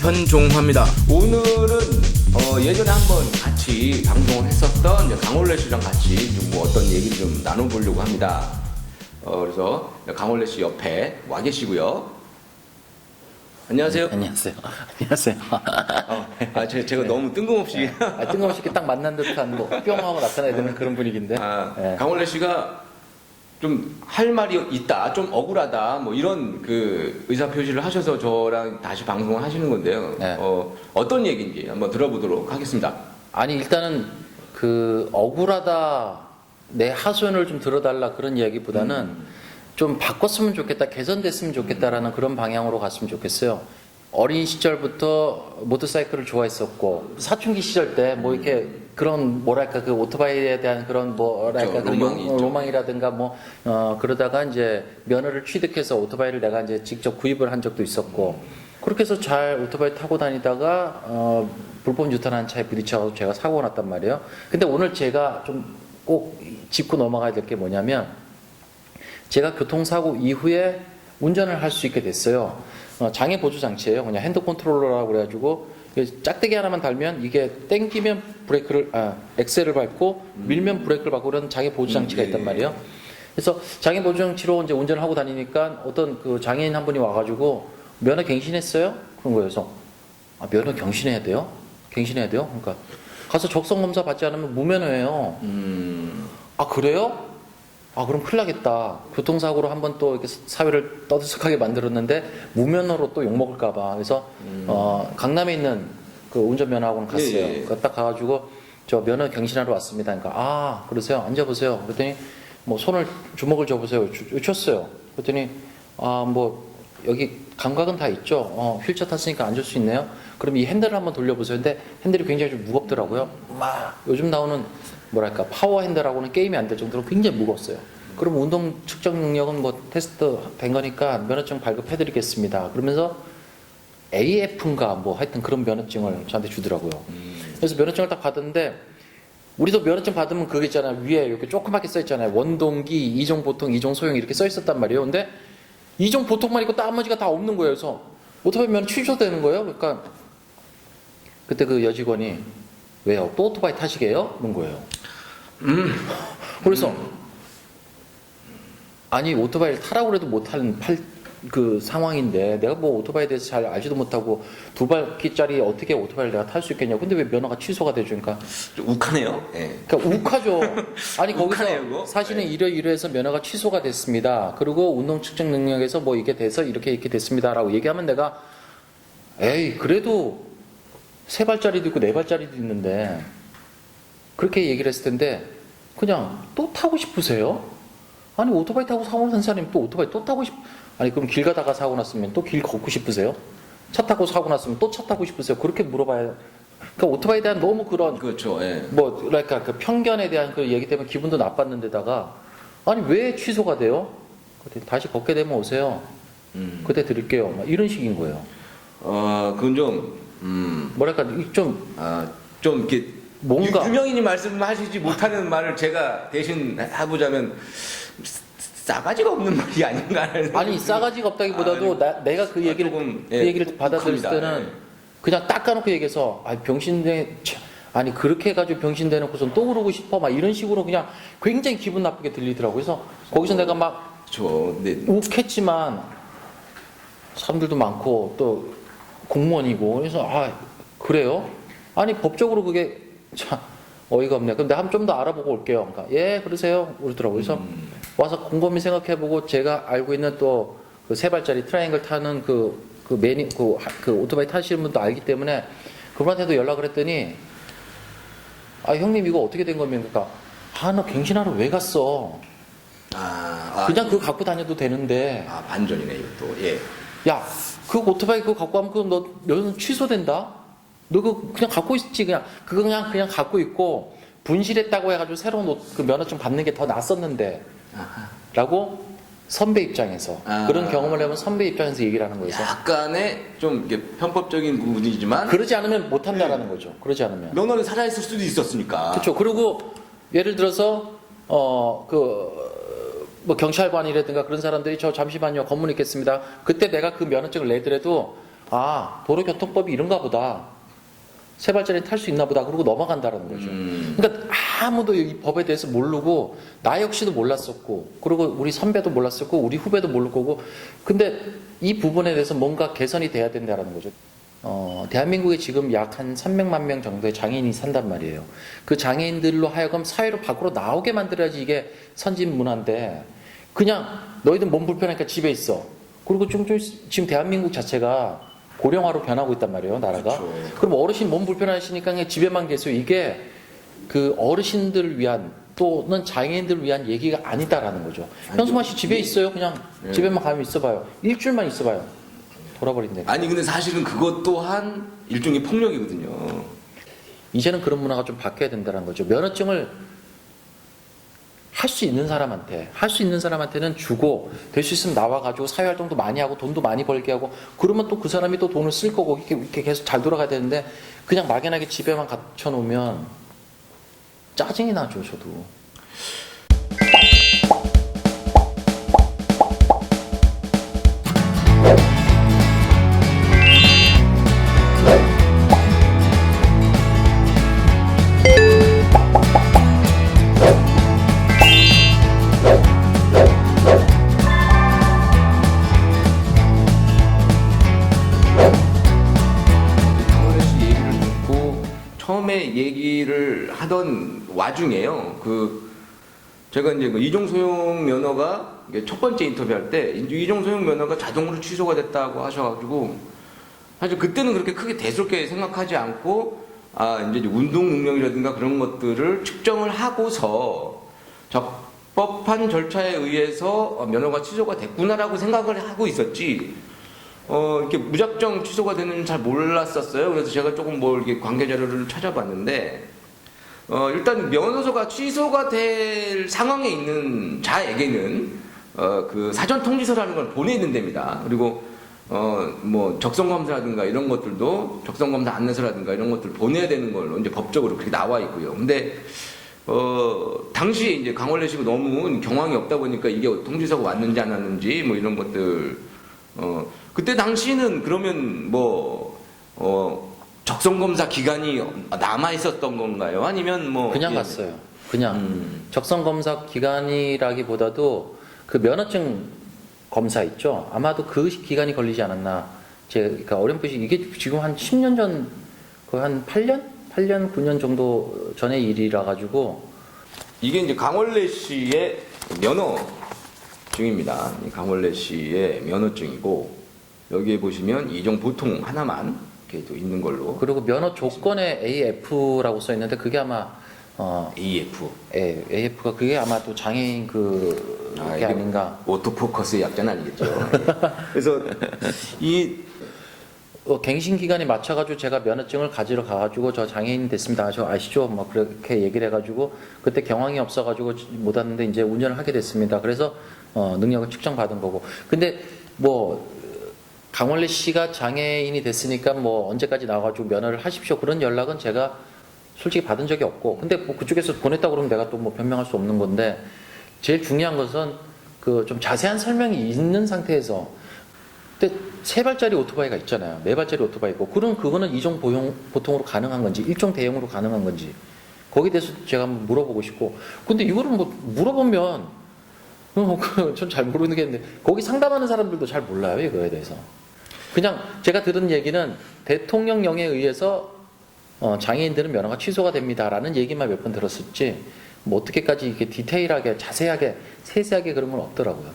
현종화입니다. 오늘은 어, 예전에 한번 같이 방송을 했었던 강원래 씨랑 같이 좀뭐 어떤 얘기를 좀 나눠보려고 합니다 어, 그래서 강원래 씨 옆에 와 계시고요 안녕하세요 안녕하세요. 안녕하세요. 어, 아, 제, 제가 너무 뜬금없이 아, 뜬금없이 이렇게 딱 만난 듯한 뭐 뿅 하고 나타나야 되는 그런 분위기인데. 아, 예. 강원래 씨가 좀 할 말이 있다, 좀 억울하다, 뭐 이런 그 의사 표시를 하셔서 저랑 다시 방송을 하시는 건데요. 네. 어, 어떤 얘기인지 한번 들어보도록 하겠습니다. 아니 일단은 그 억울하다 내 하소연을 좀 들어달라 그런 이야기보다는 음. 좀 바꿨으면 좋겠다 개선됐으면 좋겠다라는 그런 방향으로 갔으면 좋겠어요. 어린 시절부터 모터사이클을 좋아했었고 사춘기 시절 때 뭐 이렇게 그런 뭐랄까 그 오토바이에 대한 그런 뭐랄까. 그 로망이. 로망이라든가 뭐 어, 그러다가 이제 면허를 취득해서 오토바이를 내가 이제 직접 구입을 한 적도 있었고 그렇게 해서 잘 오토바이 타고 다니다가 어, 불법 유턴한 차에 부딪혀서 제가 사고가 났단 말이에요. 근데 오늘 제가 좀 꼭 짚고 넘어가야 될 게 뭐냐면 제가 교통사고 이후에 운전을 할 수 있게 됐어요. 어, 장애 보조 장치예요. 그냥 핸드 컨트롤러라고 그래가지고 짝대기 하나만 달면 이게 땡기면 브레이크를 아, 엑셀을 밟고 밀면 브레이크를 밟고 그런 장애 보조 장치가 음, 예, 있단 예. 말이에요. 그래서 장애 보조 장치로 이제 운전을 하고 다니니까 어떤 그 장애인 한 분이 와가지고 면허 갱신했어요? 그런. 그래서 아, 면허 갱신해야 돼요? 갱신해야 돼요? 그러니까 가서 적성 검사 받지 않으면 무면허예요. 음, 아 그래요? 아 그럼 큰일 나겠다. 교통사고로 한번 또 이렇게 사회를 떠들썩하게 만들었는데 무면허로 또 욕 먹을까 봐. 그래서 어, 강남에 있는 그 운전면허학원 갔어요. 음. 예, 예. 그딱 가가지고 저 면허 경신하러 왔습니다. 그러니까 아 그러세요? 앉아보세요. 그랬더니 뭐 손을 주먹을 줘보세요. 주- 쳤어요. 그랬더니 아 뭐 여기 감각은 다 있죠. 어, 휠체어 탔으니까 앉을 수 있네요. 그럼 이 핸들을 한번 돌려보세요. 근데 핸들이 굉장히 좀 무겁더라고요. 막 요즘 나오는 뭐랄까 파워 핸들하고는 게임이 안 될 정도로 굉장히 무겁어요. 그럼 운동 측정 능력은 뭐 테스트 된 거니까 면허증 발급해드리겠습니다. 그러면서 AF인가 뭐 하여튼 그런 면허증을 저한테 주더라고요. 그래서 면허증을 딱 받았는데 우리도 면허증 받으면 그게 있잖아요. 위에 이렇게 조그맣게 써 있잖아요. 원동기, 이종 보통, 이종 소형 이렇게 써 있었단 말이에요. 근데 이종 보통만 있고 나머지가 다 없는 거예요. 그래서 오토바이 면허 취소되는 거예요. 그러니까 그때 그 여직원이 왜요? 또 오토바이 타시게요? 그런 거예요. 그래서 아니 오토바이를 타라고 그래도 못 타는 팔, 그 상황인데 내가 뭐 오토바이에 대해서 잘 알지도 못하고 두 바퀴짜리 어떻게 오토바이를 내가 탈 수 있겠냐 근데 왜 면허가 취소가 좀 욱하네요. 예. 그러니까 욱하죠 아니 욱하네요, 그거. 거기서 사실은 이러이러해서 면허가 취소가 됐습니다 그리고 운동 측정 능력에서 뭐 이게 돼서 이렇게 이렇게 됐습니다 라고 얘기하면 내가 에이 그래도 세 발짜리도 있고 네 발짜리도 있는데 그렇게 얘기를 했을 텐데 그냥 또 타고 싶으세요? 아니 오토바이 타고 사고 난 사람이 또 오토바이 또 타고 싶 아니 그럼 길 가다가 사고 났으면 또 길 걷고 싶으세요? 차 타고 사고 났으면 또 차 타고 싶으세요? 그렇게 물어봐야 그러니까 오토바이에 대한 너무 그런 그렇죠. 예. 뭐 그러니까 그 편견에 대한 그 얘기 때문에 기분도 나빴는데다가 아니 왜 취소가 돼요? 다시 걷게 되면 오세요. 음. 그때 드릴게요. 막 이런 식인 거예요. 어, 그건 좀, 음, 뭐랄까 이좀 아, 좀 이렇게 뭔가- 유, 유명인이 말씀하시지 못하는 말을 제가 대신 해보자면 싸가지가 없는 말이 아닌가 하는 아니 싸가지가 없다기보다도 나, 내가 그 아, 얘기를 조금, 그 예, 얘기를 욱합니다. 때는 예. 그냥 닦아놓고 얘기해서 아 병신대 참, 아니 그렇게 해가지고 병신 대놓고선 또 그러고 싶어 막 이런 식으로 그냥 굉장히 기분 나쁘게 들리더라고 그래서 거기서 내가 막 저, 근데 욱했지만 사람들도 많고 또 공무원이고 그래서 아 그래요? 아니 법적으로 그게 참 어이가 없네. 그럼 내가 좀 더 알아보고 올게요. 그러니까 예 그러세요 그러더라고. 그래서 음. 와서 곰곰이 생각해보고 제가 알고 있는 또 그 세 발짜리 트라이앵글 타는 그, 그 매니, 그, 하- 그 오토바이 타시는 분도 알기 때문에 그분한테도 연락을 했더니 아, 형님 이거 어떻게 된 겁니까? 그러니까 아, 너 갱신하러 왜 갔어? 아, 아, 그냥 그거 갖고 다녀도 되는데 아 반전이네 이것도 예. 야, 그 오토바이 그거 갖고 가면 그너 면허 취소된다? 너 그거 그냥 갖고 있지 그냥 그거 그냥 그냥 갖고 있고 분실했다고 해가지고 새로운 옷, 그 면허증 받는 게 더 낫었는데 라고 선배 입장에서 아. 그런 경험을 해본 선배 입장에서 얘기를 하는 거예요. 약간의 좀 이게 편법적인 부분이지만 그러지 않으면 못 한다라는 거죠. 그러지 않으면. 면허는 살아 있을 수도 있었으니까. 그렇죠. 그리고 예를 들어서 어 그 뭐 경찰관이라든가 그런 사람들이 저 잠시만요 검문 있겠습니다. 그때 내가 그 면허증을 내더라도 아 도로교통법이 이런가 보다 세 발짜리 탈 수 있나 보다 그러고 넘어간다는 거죠. 음. 그러니까 아무도 이 법에 대해서 모르고 나 역시도 몰랐었고 그리고 우리 선배도 몰랐었고 우리 후배도 모를 거고 근데 이 부분에 대해서 뭔가 개선이 돼야 된다는 거죠. 어, 대한민국에 지금 약 한 300만 명 정도의 장애인이 산단 말이에요. 그 장애인들로 하여금 사회로 밖으로 나오게 만들어야지 이게 선진 문화인데 그냥 너희들 몸 불편하니까 집에 있어. 그리고 좀, 좀 지금 대한민국 자체가 고령화로 변하고 있단 말이에요, 나라가. 그렇죠. 그럼 어르신 몸 불편하시니까 그냥 집에만 계세요. 이게 그 어르신들을 위한 또는 장애인들을 위한 얘기가 아니다라는 거죠. 현수만 씨 집에 있어요. 그냥 네. 집에만 가면 있어봐요. 일주일만 있어봐요. 돌아버린대. 아니 근데 사실은 그것 또한 일종의 폭력이거든요. 이제는 그런 문화가 좀 바뀌어야 된다는 거죠. 면허증을 할 수 있는 사람한테, 할 수 있는 사람한테는 주고, 될 수 있으면 나와 가지고 사회 활동도 많이 하고, 돈도 많이 벌게 하고, 그러면 또 그 사람이 또 돈을 쓸 거고, 이렇게, 이렇게 계속 잘 돌아가야 되는데, 그냥 막연하게 집에만 갇혀 놓으면, 짜증이 나죠, 저도. 하던 와중에요. 그 제가 이제 그 이종 소용 면허가 첫 번째 인터뷰할 때 이종 소용 면허가 자동으로 취소가 됐다고 하셔가지고 사실 그때는 그렇게 크게 대수롭게 생각하지 않고 아 이제 운동 능력이라든가 그런 것들을 측정을 하고서 적법한 절차에 의해서 어, 면허가 취소가 됐구나라고 생각을 하고 있었지. 어, 이렇게 무작정 취소가 되는 잘 몰랐었어요. 그래서 제가 조금 뭐 이렇게 관계 자료를 찾아봤는데, 어, 일단 면허서가 취소가 될 상황에 있는 자에게는, 어, 그 사전 통지서라는 걸 보내야 된답니다. 그리고, 어, 뭐, 적성 검사라든가 이런 것들도 적성 검사 안내서라든가 이런 것들 보내야 되는 걸로 이제 법적으로 그렇게 나와 있고요. 근데, 어, 당시에 이제 강원래 씨가 너무 경황이 없다 보니까 이게 통지서가 왔는지 안 왔는지 뭐 이런 것들, 어, 그때 당시는 그러면 뭐, 어, 적성 검사 기간이 남아 있었던 건가요? 아니면 뭐. 그냥 예. 갔어요. 그냥. 음, 적성 검사 기간이라기보다도 그 면허증 검사 있죠. 아마도 그 기간이 걸리지 않았나. 제가 그러니까 어렴풋이 이게 지금 한 10년 전, 거의 한 8년, 8년, 9년 정도 전의 일이라 가지고 이게 이제 강원래 씨의 면허증입니다. 이 강원래 씨의 면허증이고, 여기에 보시면 이종 보통 하나만 이렇게 또 있는 걸로. 그리고 면허 조건에 AF라고 써 있는데 그게 아마 어, AF. 예, AF가 그게 아마 또 장애인 그 아, 게 이게 아닌가. 오토포커스의 약자는 아니겠죠. 그래서 이 어, 갱신 기간에 맞춰가지고 제가 면허증을 가지러 가가지고 저 장애인 됐습니다. 저 아시죠? 뭐 그렇게 얘기를 해가지고 그때 경황이 없어가지고 못 왔는데 이제 운전을 하게 됐습니다. 그래서 어, 능력을 측정받은 거고. 근데 뭐 강원래 씨가 장애인이 됐으니까 뭐 언제까지 나와가지고 면허를 하십시오. 그런 연락은 제가 솔직히 받은 적이 없고. 근데 뭐 그쪽에서 보냈다 그러면 내가 또 뭐 변명할 수 없는 건데 제일 중요한 것은 그 좀 자세한 설명이 있는 상태에서 근데 세 발짜리 오토바이가 있잖아요. 네 발짜리 오토바이 있고. 그럼 그거는 이종 보용, 보통으로 가능한 건지, 일종 대형으로 가능한 건지. 거기에 대해서 제가 한번 물어보고 싶고. 근데 이거를 뭐 물어보면, 어, 전잘 모르겠는데, 거기 상담하는 사람들도 잘 몰라요, 이거에 대해서. 그냥 제가 들은 얘기는 대통령령에 의해서 어, 장애인들은 면허가 취소가 됩니다라는 얘기만 몇 번 들었었지, 뭐 어떻게까지 이렇게 디테일하게, 자세하게, 세세하게 그런 건 없더라고요.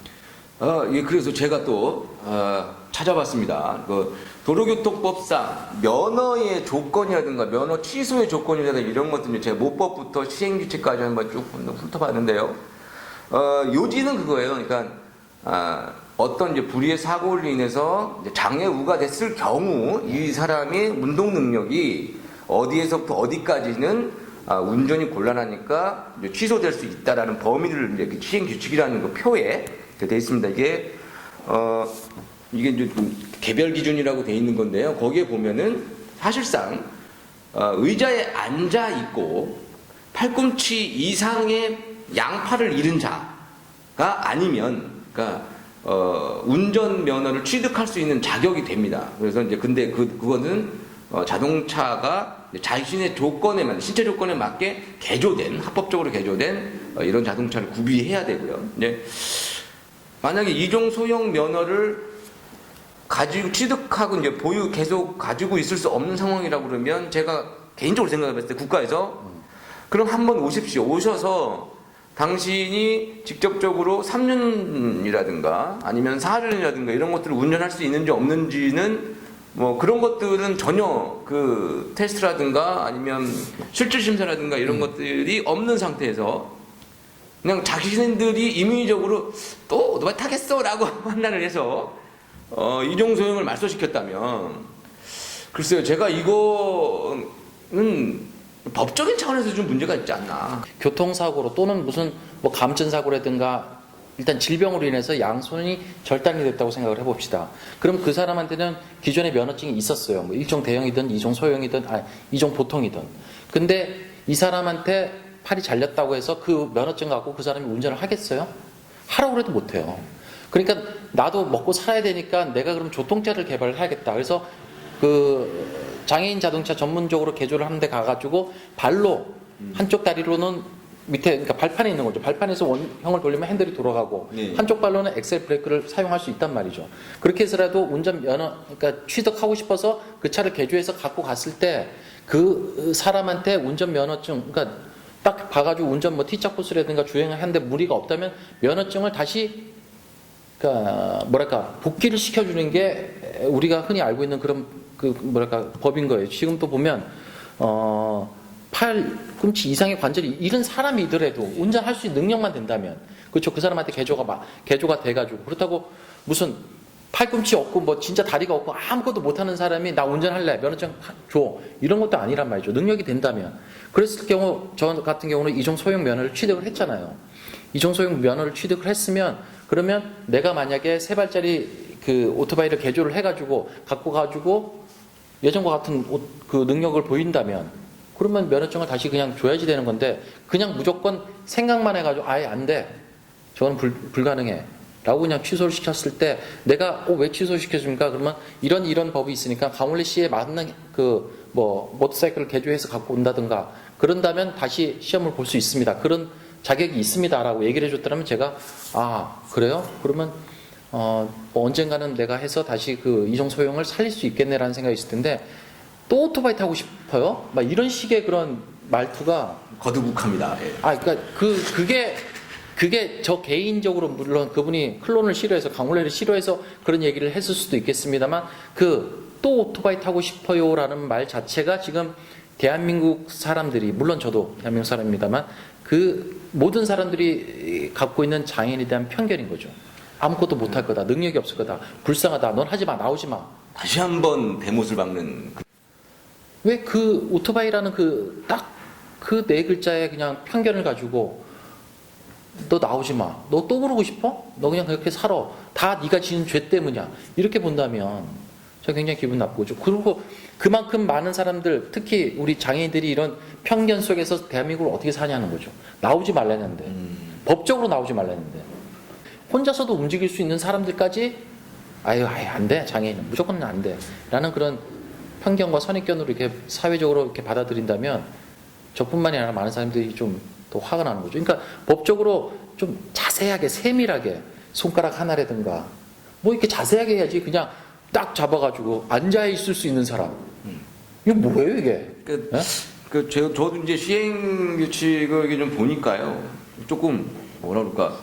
어, 예, 그래서 제가 또 어, 찾아봤습니다. 그 도로교통법상 면허의 조건이라든가 면허 취소의 조건이라든가 이런 것들 제가 모법부터 시행규칙까지 한번 쭉 훑어봤는데요. 어, 요지는 그거예요. 그러니까 아, 어떤 이제 불의의 사고로 인해서 장애우가 됐을 경우 이 사람의 운동 능력이 어디에서부터 어디까지는 아, 운전이 곤란하니까 취소될 수 있다라는 범위를 이제 그 시행 규칙이라는 그 표에 돼 있습니다. 이게 어 이게 이제 좀 개별 기준이라고 돼 있는 건데요. 거기에 보면은 사실상 어, 의자에 앉아 있고 팔꿈치 이상의 양팔을 잃은 자가 아니면 그러니까 어, 운전 면허를 취득할 수 있는 자격이 됩니다. 그래서 이제 근데 그 그거는 어, 자동차가 자신의 조건에 맞 신체 조건에 맞게 개조된 합법적으로 개조된 어, 이런 자동차를 구비해야 되고요. 이제 만약에 이종 소형 면허를 가지고 취득하고 이제 보유 계속 가지고 있을 수 없는 상황이라고 그러면 제가 개인적으로 생각해봤을 때 국가에서 그럼 한번 오십시오. 오셔서 당신이 직접적으로 3년이라든가 아니면 4년이라든가 이런 것들을 운전할 수 있는지 없는지는 뭐 그런 것들은 전혀 그 테스트라든가 아니면 실질 심사라든가 이런 것들이 없는 상태에서 그냥 자신들이 임의적으로 또 오토바이 타겠어라고 판단을 해서 어, 이종 소형을 말소시켰다면 글쎄요 제가 이거는 법적인 차원에서 좀 문제가 있지 않나 교통사고로 또는 무슨 뭐 감전사고라든가 일단 질병으로 인해서 양손이 절단이 됐다고 생각을 해봅시다. 그럼 그 사람한테는 기존의 면허증이 있었어요. 뭐 일종 대형이든 이종 소형이든 아 이종 보통이든. 근데 이 사람한테 팔이 잘렸다고 해서 그 면허증 갖고 그 사람이 운전을 하겠어요? 하라고 해도 못해요. 그러니까 나도 먹고 살아야 되니까 내가 그럼 조통자를 개발을 해야겠다. 그래서 그 장애인 자동차 전문적으로 개조를 하는데 가가지고 발로 한쪽 다리로는 밑에 그러니까 발판에 있는 거죠. 발판에서 원형을 돌리면 핸들이 돌아가고 네. 한쪽 발로는 엑셀 브레이크를 사용할 수 있단 말이죠. 그렇게 해서라도 운전 면허 그러니까 취득하고 싶어서 그 차를 개조해서 갖고 갔을 때 그 사람한테 운전 면허증 그러니까 딱 봐가지고 운전 뭐 T자 코스라든가 주행을 하는데 무리가 없다면 면허증을 다시 그러니까 뭐랄까 복귀를 시켜주는 게 우리가 흔히 알고 있는 그런 그 뭐랄까 법인 거예요. 지금 또 보면 어 팔 꿈치 이상의 관절이 잃은 사람이더라도 운전할 수 있는 능력만 된다면 그렇죠. 그 사람한테 개조가 막 개조가 돼가지고 그렇다고 무슨 팔꿈치 없고 뭐 진짜 다리가 없고 아무것도 못하는 사람이 나 운전할래 면허증 하- 줘 이런 것도 아니란 말이죠. 능력이 된다면 그랬을 경우 저 같은 경우는 이종 소형 면허를 취득을 했잖아요. 이종 소형 면허를 취득을 했으면 그러면 내가 만약에 세 발짜리 그 오토바이를 개조를 해가지고 갖고 가지고 예전과 같은 오- 그 능력을 보인다면 그러면 면허증을 다시 그냥 줘야지 되는 건데 그냥 무조건 생각만 해가지고 아예 안 돼. 저는 불, 불가능해. 라고 그냥 취소를 시켰을 때 내가 어, 왜 취소시켜줍니까? 그러면 이런 이런 법이 있으니까 강원래 씨에 맞는 그 뭐 모터사이클을 개조해서 갖고 온다든가 그런다면 다시 시험을 볼 수 있습니다. 그런 자격이 있습니다라고 얘기를 해줬더라면 제가 아 그래요? 그러면 어, 뭐 언젠가는 내가 해서 다시 그 이종 소형을 살릴 수 있겠네라는 생각이 있을 텐데 또 오토바이 타고 싶어요? 막 이런 식의 그런 말투가 거두국합니다. 예. 아, 그러니까 그 그게 그게 저 개인적으로 물론 그분이 클론을 싫어해서 강원래를 싫어해서 그런 얘기를 했을 수도 있겠습니다만 그 또 오토바이 타고 싶어요라는 말 자체가 지금 대한민국 사람들이 물론 저도 대한민국 사람입니다만 그 모든 사람들이 갖고 있는 장애인에 대한 편견인 거죠. 아무것도 못할 거다, 능력이 없을 거다, 불쌍하다, 넌 하지 마, 나오지 마. 다시 한번 대못을 박는 그- 왜그 오토바이라는 그 딱 그 네 글자의 그냥 편견을 가지고 너 나오지 마. 너 또 그러고 싶어? 너 그냥 그렇게 살아. 다 네가 지은 죄 때문이야. 이렇게 본다면 저 굉장히 기분 나쁘죠. 그리고 그만큼 많은 사람들, 특히 우리 장애인들이 이런 편견 속에서 대한민국을 어떻게 사냐는 거죠. 나오지 말라는데. 법적으로 나오지 말라는데. 혼자서도 움직일 수 있는 사람들까지 아유, 아유, 안 돼. 장애인은 무조건 안 돼. 라는 그런 편견과 선입견으로 이렇게 사회적으로 이렇게 받아들인다면 저뿐만이 아니라 많은 사람들이 좀 더 화가 나는 거죠. 그러니까 법적으로 좀 자세하게 세밀하게 손가락 하나라든가 뭐 이렇게 자세하게 해야지 그냥 딱 잡아가지고 앉아 있을 수 있는 사람. 이거 뭐예요 이게? 그, 예? 그 제, 저도 이제 시행 규칙을 좀 보니까요. 조금 뭐라 그럴까.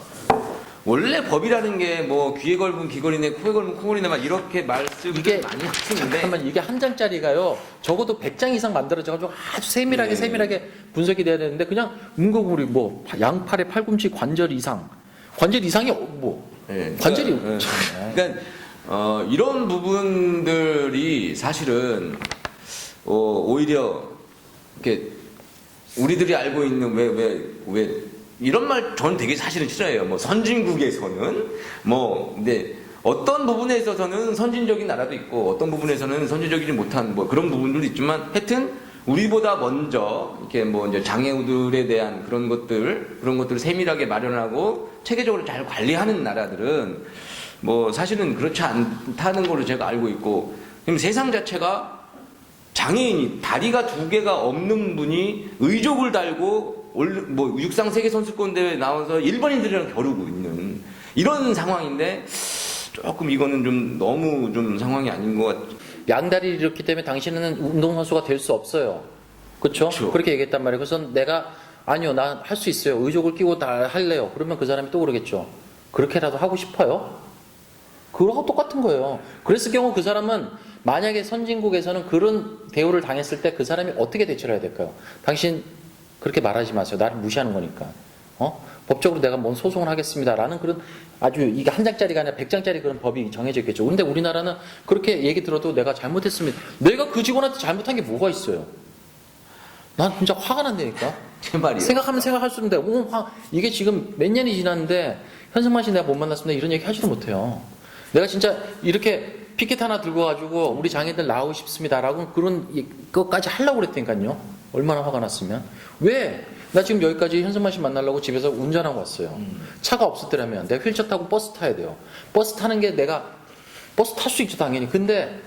원래 법이라는 게 뭐 귀에 걸면 귀걸이네, 코에 걸면 코걸이네 막 이렇게 말씀을 이게 많이 하시는데 잠깐만 이게 한 장짜리가요 적어도 100장 이상 만들어져가지고 아주 세밀하게 네. 세밀하게 분석이 돼야 되는데 그냥 문고구리 뭐 양팔의 팔꿈치 관절 이상 관절 이상이 어- 뭐 예, 관절이 그러니까, 참, 예. 그러니까 어, 이런 부분들이 사실은 어, 오히려 이렇게 우리들이 알고 있는 왜 왜 왜 이런 말 저는 되게 사실은 싫어해요. 뭐 선진국에서는 뭐 근데 어떤 부분에 있어서는 선진적인 나라도 있고 어떤 부분에서는 선진적이지 못한 뭐 그런 부분들도 있지만 하여튼 우리보다 먼저 이렇게 뭐 이제 장애우들에 대한 그런 것들 그런 것들을 세밀하게 마련하고 체계적으로 잘 관리하는 나라들은 뭐 사실은 그렇지 않다는 걸로 제가 알고 있고 지금 세상 자체가 장애인이 다리가 두 개가 없는 분이 의족을 달고 올- 뭐 육상 세계 선수권 대회 나와서 일본인들이랑 겨루고 있는 이런 상황인데 조금 이거는 좀 너무 좀 상황이 아닌 것 같. 양다리를 잃었기 때문에 당신은 운동선수가 될 수 없어요. 그렇죠? 그렇게 얘기했단 말이에요. 그래서 내가 아니요, 나 할 수 있어요. 의족을 끼고 다 할래요. 그러면 그 사람이 또 그러겠죠. 그렇게라도 하고 싶어요? 그거하고 똑같은 거예요. 그랬을 경우 그 사람은 만약에 선진국에서는 그런 대우를 당했을 때 그 사람이 어떻게 대처를 해야 될까요? 당신 그렇게 말하지 마세요. 나를 무시하는 거니까. 어? 법적으로 내가 뭔 소송을 하겠습니다라는 그런 아주 이게 한 장짜리가 아니라 백 장짜리 그런 법이 정해져 있겠죠. 근데 우리나라는 그렇게 얘기 들어도 내가 잘못했습니다. 내가 그 직원한테 잘못한 게 뭐가 있어요? 난 진짜 화가 난다니까. 제 말이에요. 생각하면 생각할 수 있는데 오, 화, 이게 지금 몇 년이 지났는데 현승만 씨 내가 못 만났으면 이런 얘기 하지도 못해요. 내가 진짜 이렇게 피켓 하나 들고 가지고 우리 장애들 나오고 싶습니다라고 그런 이- 그것까지 하려고 그랬다니까요. 얼마나 화가 났으면. 왜? 나 지금 여기까지 현승만 씨 만나려고 집에서 운전하고 왔어요. 차가 없었더라면 내가 휠체어 타고 버스 타야 돼요. 버스 타는 게 내가 버스 탈 수 있죠 당연히. 근데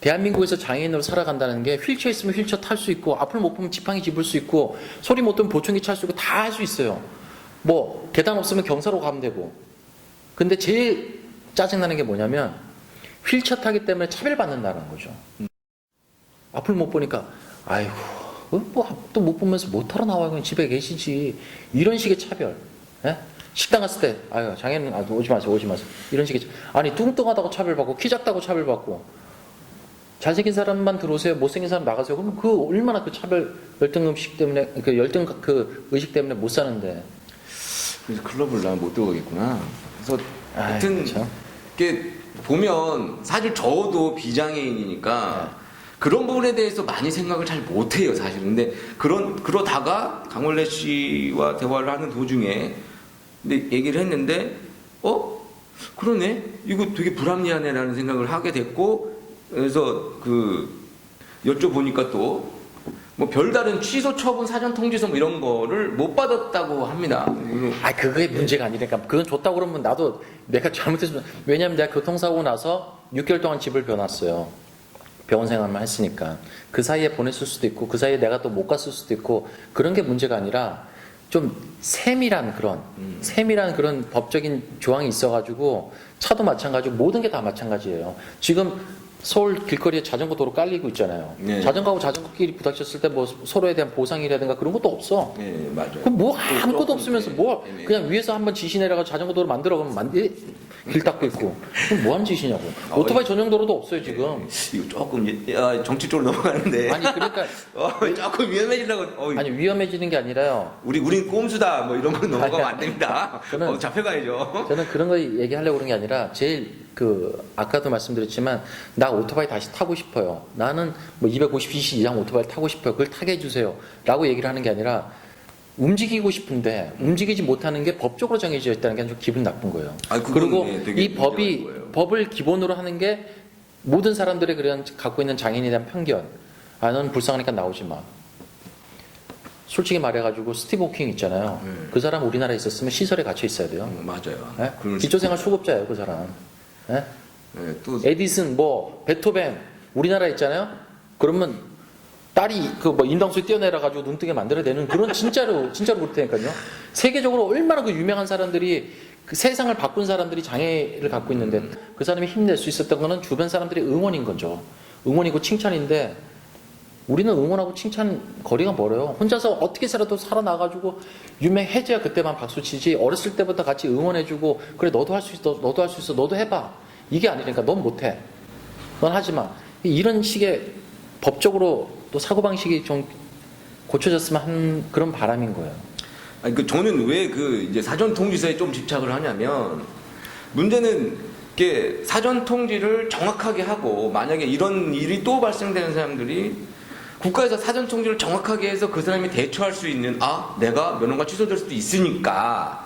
대한민국에서 장애인으로 살아간다는 게 휠체어 있으면 휠체어 탈 수 있고 앞을 못 보면 지팡이 집을 수 있고 소리 못 들으면 보청기 찰 수 있고 다 할 수 있어요. 뭐 계단 없으면 경사로 가면 되고. 근데 제일 짜증나는 게 뭐냐면 휠체어 타기 때문에 차별받는다는 거죠. 앞을 못 보니까 아이고 뭐 앞도 못 보면서 못 타러 나와 그냥 집에 계시지 이런 식의 차별. 예? 식당 갔을 때 아유 장애인 아, 오지 마세요 오지 마세요 이런 식의 차- 아니 뚱뚱하다고 차별받고 키 작다고 차별받고 잘생긴 사람만 들어오세요 못생긴 사람 나가세요 그러면 그 얼마나 그 차별 열등 음식 때문에 그 열등 그 의식 때문에 못 사는데 그래서 클럽을 나못 들어가겠구나. 그래서 하여튼 참. 이게 보면 사실 저도 비장애인이니까 네. 그런 부분에 대해서 많이 생각을 잘 못해요 사실. 근데 그런 그러다가 강원래 씨와 대화를 하는 도중에 근데 얘기를 했는데 어 그러네 이거 되게 불합리하네라는 생각을 하게 됐고 그래서 그 여쭤보니까 또 뭐 별다른 취소 처분 사전 통지서 뭐 이런 거를 못 받았다고 합니다. 아 그게 문제가 아니니까 그건 좋다고 그러면 나도 내가 잘못했으면 왜냐면 내가 교통사고 나서 6개월 동안 집을 비워놨어요 병원 생활만 했으니까 그 사이에 보냈을 수도 있고 그 사이에 내가 또 못 갔을 수도 있고 그런 게 문제가 아니라 좀 세밀한 그런 음. 세밀한 그런 법적인 조항이 있어가지고 차도 마찬가지고 모든 게 다 마찬가지예요 지금 서울 길거리에 자전거 도로 깔리고 있잖아요. 네. 자전거하고 자전거끼리 부닥쳤을 때 뭐 서로에 대한 보상이라든가 그런 것도 없어. 네 맞아요. 그럼 뭐또 아무것도 없으면서 네, 뭐 네, 네. 그냥 위에서 한번 지시 내려가 자전거 도로 만들어 그러면 만들 길 닦고 있고. 그럼 뭐 하는 짓이냐고. 아, 오토바이 전용 도로도 없어요 지금. 이거 조금 예- 아, 정치 쪽으로 넘어가는데. 아니 그러니까 어, 조금 위험해지려고. 어, 아니 위험해지는 게 아니라요. 우리 우린 꼼수다. 뭐 이런 거 넘어가면 안 됩니다. 저는- 어, 잡혀가야죠. 저는 그런 거 얘기하려고 그런 게 아니라 제일 그 아까도 말씀드렸지만 나 오토바이 다시 타고 싶어요 나는 뭐 250cc 이상 오토바이 타고 싶어요 그걸 타게 해주세요 라고 얘기를 하는 게 아니라 움직이고 싶은데 움직이지 못하는 게 법적으로 정해져 있다는 게 좀 기분 나쁜 거예요 아, 그리고 네, 이 법이. 법을 기본으로 하는 게 모든 사람들의 그런 갖고 있는 장애인에 대한 편견. 아, 넌 불쌍하니까 나오지 마. 솔직히 말해가지고 스티브 호킹 있잖아요. 네. 그 사람 우리나라에 있었으면 시설에 갇혀 있어야 돼요. 음, 맞아요. 수 기초생활 수급자예요, 그 사람. 예? 네, 또 에디슨, 뭐 베토벤 우리나라에 있잖아요. 그러면 딸이 그 뭐 인당수에 뛰어내려 가지고 눈뜨게 만들어내는 그런 진짜로 진짜로 그렇다니까요. 세계적으로 얼마나 그 유명한 사람들이 그 세상을 바꾼 사람들이 장애를 갖고 있는데 그 사람이 힘낼 수 있었던 거는 주변 사람들의 응원인 거죠. 응원이고 칭찬인데 우리는 응원하고 칭찬 거리가 멀어요. 혼자서 어떻게 살아도 살아나가지고 유명해져야 그때만 박수 치지. 어렸을 때부터 같이 응원해주고 그래 너도 할 수 있어, 너도 할 수 있어, 너도 해봐. 이게 아니니까 넌 못해. 넌 하지 마. 이런 식의 법적으로 또 사고 방식이 좀 고쳐졌으면 한 그런 바람인 거예요. 아니 그 저는 왜 그 이제 사전 통지서에 좀 집착을 하냐면 문제는 이게 사전 통지를 정확하게 하고 만약에 이런 일이 또 발생되는 사람들이 국가에서 사전 통지를 정확하게 해서 그 사람이 대처할 수 있는 아 내가 면허가 취소될 수도 있으니까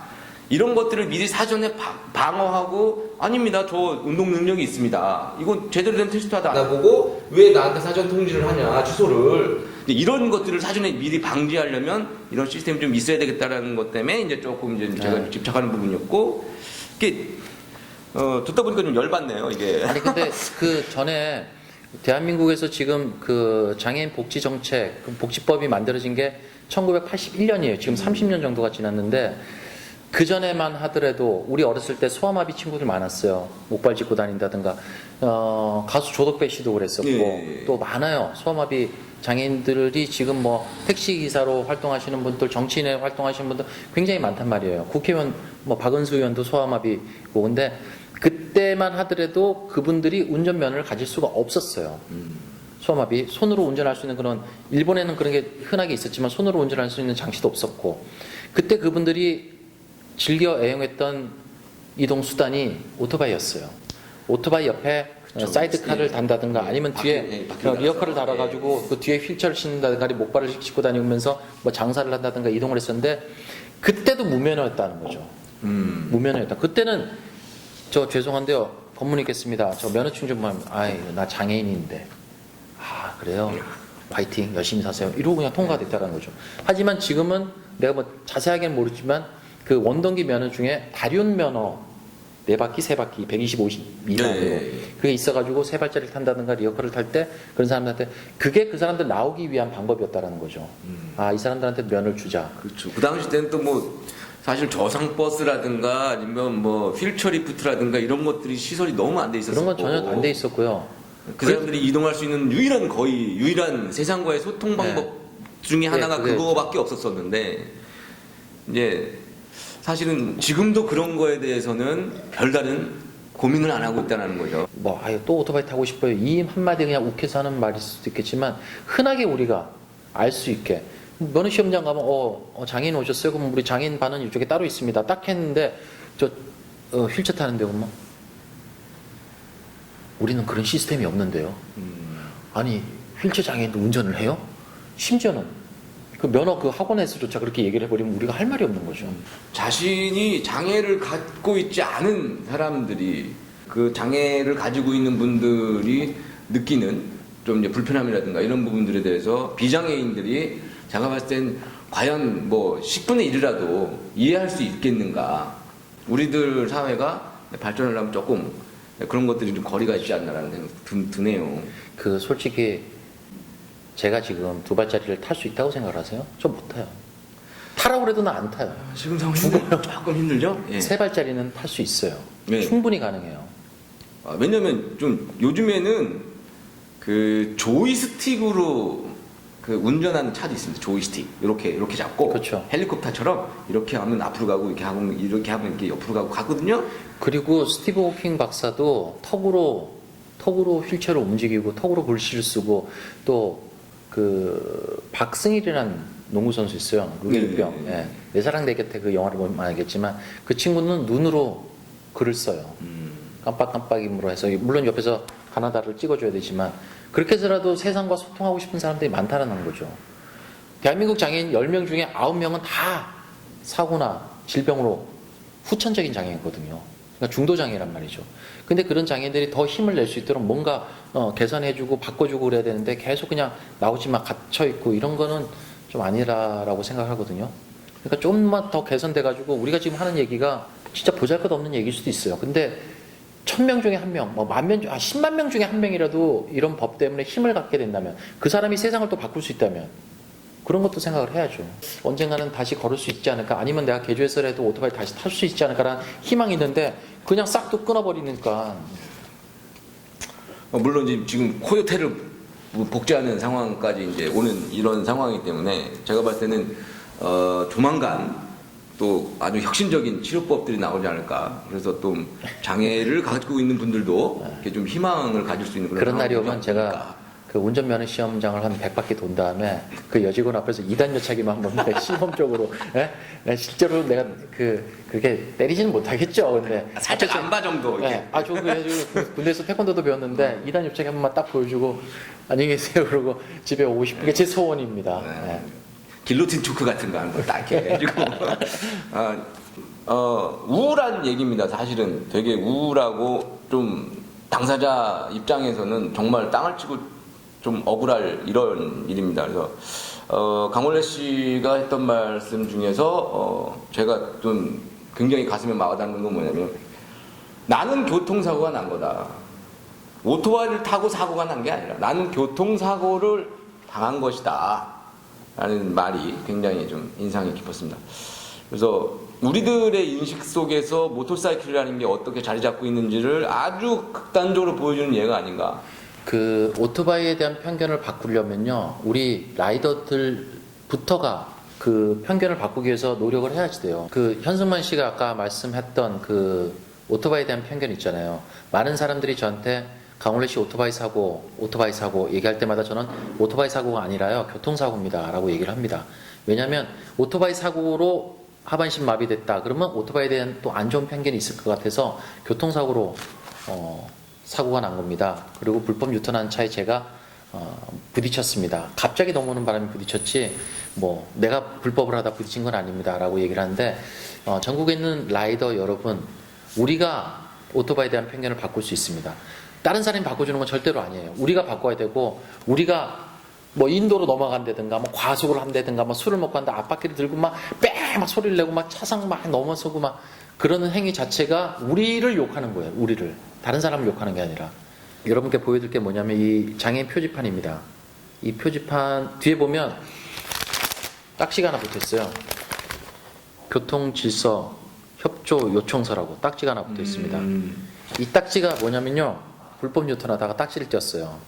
이런 것들을 미리 사전에 바- 방어하고 아닙니다 저 운동 능력이 있습니다 이건 제대로 된 테스트 하다 안 보고 왜 나한테 사전 통지를 하냐 취소를 이런 것들을 사전에 미리 방지하려면 이런 시스템이 좀 있어야 되겠다라는 것 때문에 이제 조금 이제 제가 네. 집착하는 부분이었고 이게 어, 듣다 보니까 좀 열받네요, 이게. 아니 근데 그 전에 대한민국에서 지금 그 장애인 복지 정책, 그 복지법이 만들어진 게 1981년이에요. 지금 30년 정도가 지났는데 그 전에만 하더라도 우리 어렸을 때 소아마비 친구들 많았어요. 목발 짚고 다닌다든가 어, 가수 조덕배 씨도 그랬었고 예. 또 많아요. 소아마비 장애인들이 지금 뭐 택시 기사로 활동하시는 분들, 정치인에 활동하시는 분들 굉장히 많단 말이에요. 국회의원 뭐 박은수 의원도 소아마비고 근데 그때만 하더라도 그분들이 운전면허를 가질 수가 없었어요. 소아마비 손으로 운전할 수 있는 그런 일본에는 그런 게 흔하게 있었지만 손으로 운전할 수 있는 장치도 없었고 그때 그분들이 즐겨 애용했던 이동 수단이 오토바이였어요. 오토바이 옆에 어. 사이드카를 예. 단다든가 예. 아니면 바퀴, 뒤에 예, 어, 리어카를. 달아가지고 그 뒤에 휠체어를 신는다든가 목발을 싣고 다니면서 뭐 장사를 한다든가 이동을 했었는데 그때도 무면허였다는 거죠. 음. 무면허였다. 그때는 저 죄송한데요. 검문 있겠습니다. 저 면허증 좀 하면 아이 나 장애인인데. 아 그래요. 파이팅 열심히 사세요. 이러고 그냥 통과됐다는 거죠. 하지만 지금은 내가 뭐 자세하게는 모르지만 그 원동기 면허 중에 다륜 면허 네 바퀴 세 바퀴 125 이상으로 네. 그게 있어가지고 세 발짜리를 탄다든가 리어커를 탈 때 그런 사람들한테 그게 그 사람들 나오기 위한 방법이었다라는 거죠. 아이 사람들한테 면허를 주자. 그렇죠. 그 당시 때는 또 뭐 사실 저상 버스라든가 아니면 뭐 휠처 리프트라든가 이런 것들이 시설이 너무 안 돼 있었고 그런 건 전혀 안 돼 있었고요. 그 사람들이 이동할 수 있는 유일한 거의 유일한 세상과의 소통 방법 중에 하나가 네, 그거밖에 없었었는데 이제 사실은 지금도 그런 거에 대해서는 별다른 고민을 안 하고 있다는 거죠. 뭐 아유 또 오토바이 타고 싶어요 이 한마디 그냥 욱해서 하는 말일 수도 있겠지만 흔하게 우리가 알 수 있게 면허 시험장 가면 어, 어, 장애인 오셨어요? 그럼 우리 장애인 반은 이쪽에 따로 있습니다. 딱 했는데 저 어, 휠체어 타는데 엄마? 우리는 그런 시스템이 없는데요. 아니 휠체어 장애인도 운전을 해요? 심지어는 그 면허 그 학원에서조차 그렇게 얘기를 해버리면 우리가 할 말이 없는 거죠. 자신이 장애를 갖고 있지 않은 사람들이 그 장애를 가지고 있는 분들이 느끼는 좀 이제 불편함이라든가 이런 부분들에 대해서 비장애인들이 제가 봤을 땐 과연 뭐 10분의 1이라도 이해할 수 있겠는가. 우리들 사회가 발전을 하면 조금 그런 것들이 좀 거리가 있지 않나라는 생각 드, 드네요. 그 솔직히 제가 지금 두 발짜리를 탈 수 있다고 생각하세요? 저 못 타요. 타라고 그래도 나 안 타요. 지금 상황 힘들, 조금 힘들죠? 예. 세 발짜리는 탈 수 있어요. 네. 충분히 가능해요. 아, 왜냐면 좀 요즘에는 그 조이스틱으로 그 운전하는 차도 있습니다. 조이스틱 이렇게 이렇게 잡고 그렇죠. 헬리콥터처럼 이렇게 하면 앞으로 가고 이렇게 하면 이렇게 하면 이렇게 옆으로 가고 가거든요. 그리고 스티브 호킹 박사도 턱으로 턱으로 휠체어를 움직이고 턱으로 글씨를 쓰고 또 그 박승일이라는 농구 선수 있어요. 루이병. 네. 예. 내 사랑 내 곁에 그 영화를 보면 알겠지만 그 친구는 눈으로 글을 써요. 음. 깜빡깜빡임으로 해서 물론 옆에서 가나다를 찍어줘야 되지만 그렇게 해서라도 세상과 소통하고 싶은 사람들이 많다는 거죠. 대한민국 장애인 10명 중에 9명은 다 사고나 질병으로 후천적인 장애인거든요. 그러니까 중도 장애란 말이죠. 근데 그런 장애인들이 더 힘을 낼 수 있도록 뭔가 어, 개선해주고 바꿔주고 그래야 되는데 계속 그냥 나오지만 갇혀있고 이런 거는 좀 아니라라고 생각하거든요. 그러니까 좀만 더 개선돼가지고 우리가 지금 하는 얘기가 진짜 보잘 것 없는 얘기일 수도 있어요. 근데 천 명 중에 한 명, 뭐 만 명, 중- 아, 십만 명 중에 한 명이라도 이런 법 때문에 힘을 갖게 된다면 그 사람이 세상을 또 바꿀 수 있다면 그런 것도 생각을 해야죠. 언젠가는 다시 걸을 수 있지 않을까? 아니면 내가 개조해서라도 오토바이 다시 탈 수 있지 않을까라는 희망이 있는데 그냥 싹 또 끊어버리니까 어, 물론 지금 코요테를 뭐 복제하는 상황까지 이제 오는 이런 상황이기 때문에 제가 봤을 때는 어, 조만간 또 아주 혁신적인 치료법들이 나오지 않을까. 그래서 또 장애를 가지고 있는 분들도 이렇게 좀 희망을 가질 수 있는 그런, 그런 날이 오면. 제가 그 운전면허 시험장을 한 100바퀴 돈 다음에 그 여직원 앞에서 2단 여차기만 한번 내 시범적으로 예? 나 실제로 내가 그 그렇게 때리지는 못하겠죠. 근데 아, 살짝 안바 정도 이렇게. 네. 아, 저 그래가지고 군대에서 태권도도 배웠는데 2단 옆차기 한 번만 딱 보여주고 안녕히 계세요. 그러고 집에 오고 싶은 게 제 소원입니다. 네. 네. 길로틴 초크 같은 거 하는 거딱 이렇게 해가지고 아, 어, 우울한 얘기입니다. 사실은 되게 우울하고 좀 당사자 입장에서는 정말 땅을 치고 좀 억울할 이런 일입니다. 그래서 어, 강원래 씨가 했던 말씀 중에서 어, 제가 좀 굉장히 가슴에 와닿는 건 뭐냐면 나는 교통사고가 난 거다. 오토바이를 타고 사고가 난 게 아니라 나는 교통사고를 당한 것이다. 라는 말이 굉장히 좀 인상이 깊었습니다. 그래서 우리들의 인식 속에서 모터사이클이라는 게 어떻게 자리 잡고 있는지를 아주 극단적으로 보여주는 예가 아닌가. 그 오토바이에 대한 편견을 바꾸려면요, 우리 라이더들부터가 그 편견을 바꾸기 위해서 노력을 해야지 돼요. 그 현승만 씨가 아까 말씀했던 그 오토바이에 대한 편견 있잖아요. 많은 사람들이 저한테 강원래 씨 오토바이 사고, 오토바이 사고 얘기할 때마다 저는 오토바이 사고가 아니라요, 교통사고입니다 라고 얘기를 합니다. 왜냐하면 오토바이 사고로 하반신 마비됐다. 그러면 오토바이에 대한 또 안 좋은 편견이 있을 것 같아서 교통사고로 어, 사고가 난 겁니다. 그리고 불법 유턴한 차에 제가 어, 부딪혔습니다. 갑자기 넘어오는 바람에 부딪혔지, 뭐 내가 불법을 하다 부딪힌 건 아닙니다 라고 얘기를 하는데 어, 전국에 있는 라이더 여러분, 우리가 오토바이에 대한 편견을 바꿀 수 있습니다. 다른 사람이 바꿔주는 건 절대로 아니에요. 우리가 바꿔야 되고 우리가 뭐 인도로 넘어간다든가 뭐 과속을 한다든가 뭐 술을 먹고 한다 앞바퀴를 들고 막빼막 소리를 내고 막 차상 막 넘어서고 막 그러는 행위 자체가 우리를 욕하는 거예요. 우리를 다른 사람을 욕하는 게 아니라 여러분께 보여드릴 게 뭐냐면 이 장애인 표지판입니다. 이 표지판 뒤에 보면 딱지가 하나 붙어있어요. 교통 질서 협조 요청서라고 딱지가 하나 붙어 있습니다. 음, 이 딱지가 뭐냐면요. 불법 유턴하다가 딱지를 띄었어요.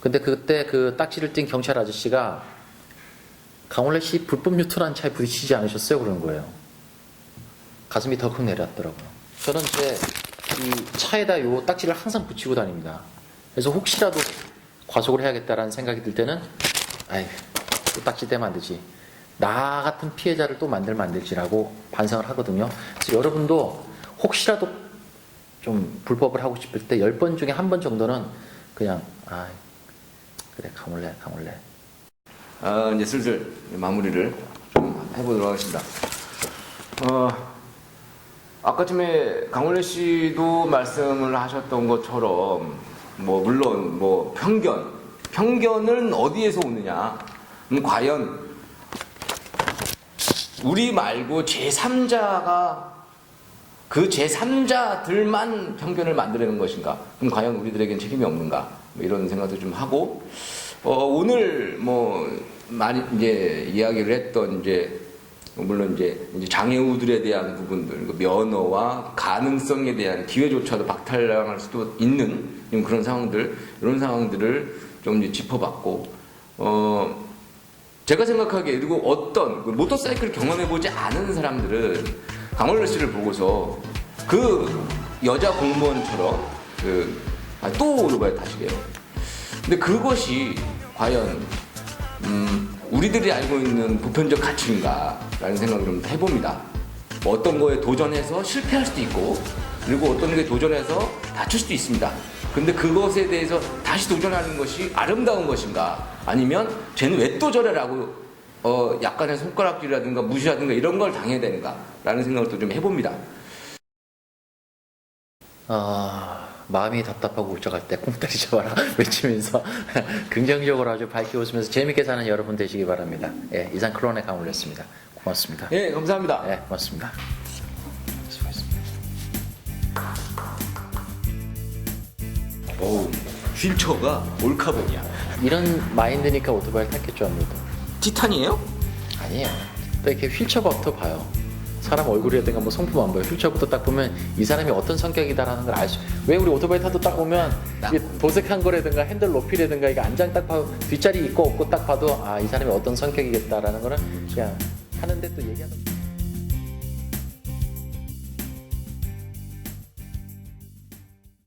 근데 그때 그 딱지를 띈 경찰 아저씨가 강원래 씨 불법 유턴한 차에 부딪히지 않으셨어요? 그러는 거예요. 가슴이 덜컥 내렸더라고요. 저는 제이 차에다 요 딱지를 항상 붙이고 다닙니다. 그래서 혹시라도 과속을 해야겠다라는 생각이 들 때는 아이 또 딱지 안 되지. 나 같은 피해자를 또 만들면 안 되지라고 반성을 하거든요. 그래서 여러분도 혹시라도 좀 불법을 하고 싶을 때 10번 중에 한 번 정도는 그냥 아 그래 가물래 가물래 아, 이제 슬슬 마무리를 좀 해보도록 하겠습니다. 어, 아까쯤에 강원래 씨도 말씀을 하셨던 것처럼, 뭐, 물론, 뭐, 편견. 편견은 어디에서 오느냐? 음, 과연, 우리 말고 제3자가 그 제3자들만 편견을 만들어내는 것인가? 그럼 과연 우리들에겐 책임이 없는가? 뭐 이런 생각도 좀 하고, 어, 오늘 뭐 많이 이제 이야기를 했던 이제 물론 이제, 장애우들에 대한 부분들, 그 면허와 가능성에 대한 기회조차도 박탈당할 수도 있는 그런 상황들, 이런 상황들을 좀 짚어봤고, 어, 제가 생각하기에 그리고 어떤 그 모터사이클 경험해보지 않은 사람들은 강원래 씨를 보고서 그 여자 공무원처럼 그, 아, 또 오토바이 타시게요. 근데 그것이 과연 음, 우리들이 알고 있는 보편적 가치인가라는 생각을 좀 해봅니다. 뭐 어떤 거에 도전해서 실패할 수도 있고 그리고 어떤 거에 도전해서 다칠 수도 있습니다. 근데 그것에 대해서 다시 도전하는 것이 아름다운 것인가 아니면 쟤는 왜 또 저래라고 어 약간의 손가락질이라든가 무시라든가 이런 걸 당해야 되는가라는 생각을 또 좀 해봅니다. 아, 마음이 답답하고 울적할 때 꽁다리 잡아라 외치면서 긍정적으로 아주 밝게 웃으면서 재밌게 사는 여러분 되시기 바랍니다. 예, 이상 클론의 강울렸습니다. 고맙습니다. 예, 감사합니다. 예, 고맙습니다. 어우, 휠처가 몰카본이야. 이런 마인드니까 오토바이를 탔겠죠 아무래도. 티탄이에요? 아니에요. 또 이렇게 휠체어부터 봐요. 사람 얼굴이라든가 뭐 성품 안 봐요. 휠체어부터 딱 보면 이 사람이 어떤 성격이다라는 걸 알 수. 왜 우리 오토바이 타도 딱 보면 이게 도색한 거라든가 핸들 높이라든가 이게 안장 딱 봐도 뒷자리 있고 없고 딱 봐도 아 이 사람이 어떤 성격이겠다라는 거는 그냥 하는데 또 얘기하다.